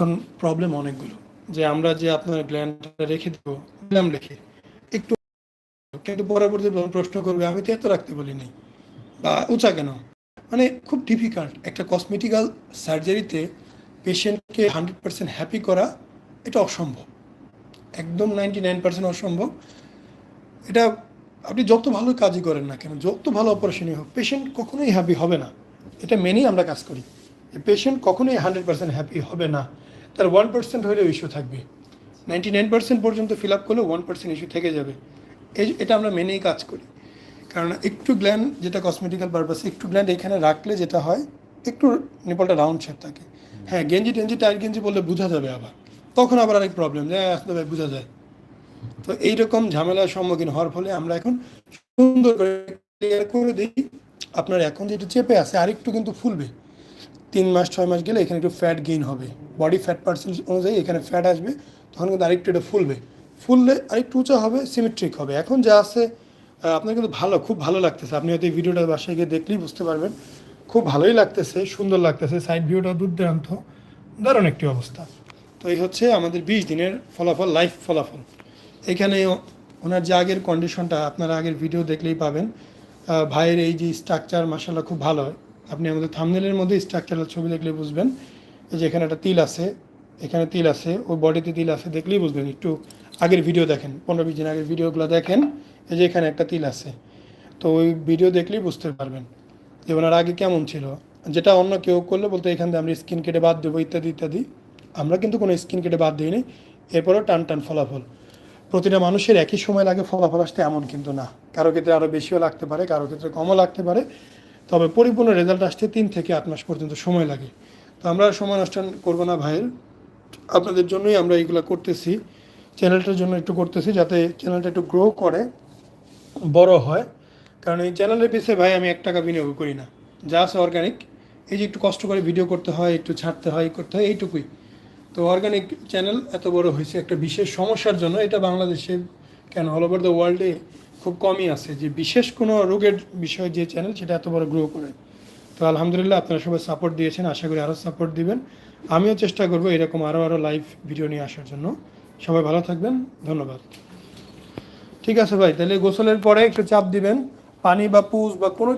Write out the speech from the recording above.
এখন প্রবলেম অনেকগুলো। যে আমরা যে আপনার গ্ল্যান্ডটা রেখে দেবো গ্ল্যাম রেখে একটু কিন্তু পরবর্তী প্রশ্ন করবে, আমি তো এত রাখতে বলিনি। বা উঁচা কেন? মানে খুব ডিফিকাল্ট একটা কসমেটিক্যাল সার্জারিতে পেশেন্টকে হান্ড্রেড পার্সেন্ট হ্যাপি করা, এটা অসম্ভব। একদম নাইনটি নাইন পার্সেন্ট অসম্ভব। এটা আপনি যত ভালো কাজই করেন না কেন, যত ভালো অপারেশনই হোক পেশেন্ট কখনোই হ্যাপি হবে না। এটা মেনেই আমরা কাজ করি। পেশেন্ট কখনোই হান্ড্রেড পার্সেন্ট হ্যাপি হবে না। তার ওয়ান পার্সেন্ট হলেও ইস্যু থাকবে। নাইনটি নাইন পার্সেন্ট পর্যন্ত ফিল আপ করলেও ওয়ান পার্সেন্ট ইস্যু থেকে যাবে। এই এটা আমরা মেনেই কাজ করি। কারণ একটু গ্ল্যান্ড যেটা কসমেটিক্যাল পারপাস একটু গ্ল্যান্ড এখানে রাখলে যেটা হয় একটু নিপলটা রাউন্ড শেপ থাকে। হ্যাঁ গেঞ্জি টেঞ্জি টাইট গেঞ্জি বললে বোঝা যাবে আবার। তখন আবার আরেক প্রবলেম যে হ্যাঁ, আসলে ভাই বোঝা যায়। তো এইরকম ঝামেলার সম্মুখীন হওয়ার ফলে আমরা এখন সুন্দর করে ক্লিয়ার করে দিই। আপনার এখন যেটা চেপে আছে আরেকটু কিন্তু ফুলবে। তিন মাস, ছয় মাস গেলে এখানে একটু ফ্যাট গেইন হবে। বডি ফ্যাট পার্সেন্ট অনুযায়ী এখানে ফ্যাট আসবে, তখন কিন্তু আরেকটু এটা ফুলবে। ফুললে আরেকটু উঁচা হবে সিমেট্রিক হবে। এখন যা আছে আপনার কিন্তু ভালো, খুব ভালো লাগতেছে। আপনি হয়তো এই ভিডিওটা বাসায় গিয়ে দেখলেই বুঝতে পারবেন। খুব ভালোই লাগতেছে, সুন্দর লাগতেছে। সাইড ভিউটা দুর্দান্ত। দারুণ একটি অবস্থা। তো এই হচ্ছে আমাদের বিশ দিনের ফলাফল লাইফ ফলাফল। এখানে ওনার যে আগের কন্ডিশনটা আপনারা আগের ভিডিও দেখলেই পাবেন। ভাইয়ের এই যে স্ট্রাকচার মাসাল্লাহ খুব ভালো হয়। আপনি আমাদের থামনেলের মধ্যে স্ট্রাকচারাল ছবি দেখলে বুঝবেন। যে এখানে একটা তিল আছে, এখানে তিল আছে, ওই বডিতে তিল আছে দেখলেই বুঝবেন। একটু আগের ভিডিও দেখেন, পনেরো বিশ দিন আগের ভিডিওগুলো দেখেন, এই যে এখানে একটা তিল আছে। তো ওই ভিডিও দেখলেই বুঝতে পারবেন যে ওনার আগে কেমন ছিল। যেটা অন্য কেউ করলে বলতে, এখান থেকে আমরা স্কিন কেটে বাদ দেবো, ইত্যাদি ইত্যাদি। আমরা কিন্তু কোনো স্কিন কেটে বাদ দিইনি। এরপরেও টান টান ফলাফল। প্রতিটা মানুষের একই সময় লাগে ফলাফল আসতে, এমন কিন্তু না। কারও ক্ষেত্রে আরও বেশিও লাগতে পারে, কারও ক্ষেত্রে কমও লাগতে পারে। তবে পরিপূর্ণ রেজাল্ট আসতে তিন থেকে আট মাস পর্যন্ত সময় লাগে। তো আমরা সময় নষ্ট করব না ভাইয়ের। আপনাদের জন্যই আমরা এইগুলো করতেছি। চ্যানেলটার জন্য একটু করতেছি যাতে চ্যানেলটা একটু গ্রো করে, বড় হয়। কারণ এই চ্যানেলের পিছিয়ে ভাই আমি এক টাকা বিনিয়োগ করি না। যা আছে অর্গানিক এই যে একটু কষ্ট করে ভিডিও করতে হয়, একটু ছাড়তে হয় করতে হয়, এইটুকুই। তো অর্গানিক চ্যানেল এত বড় হয়েছে একটা বিশেষ সমস্যার জন্য, এটা বাংলাদেশে কেন? অল ওভার দ্য ওয়ার্ল্ডে খুব কমই আছে। যে বিশেষ কোনো রোগের বিষয়ে যে চ্যানেল সেটা এত বড় গ্রো করে। তো আলহামদুলিল্লাহ আপনারা সবাই সাপোর্ট দিয়েছেন, আশা করি আরও সাপোর্ট দিবেন। আমিও চেষ্টা করব এরকম আরও আরও লাইভ ভিডিও নিয়ে আসার জন্য। সবাই ভালো থাকবেন, ধন্যবাদ। ঠিক আছে ভাই, তাহলে গোসলের পরে একটু চাপ দিবেন। পানি বা পুষ বা কোনো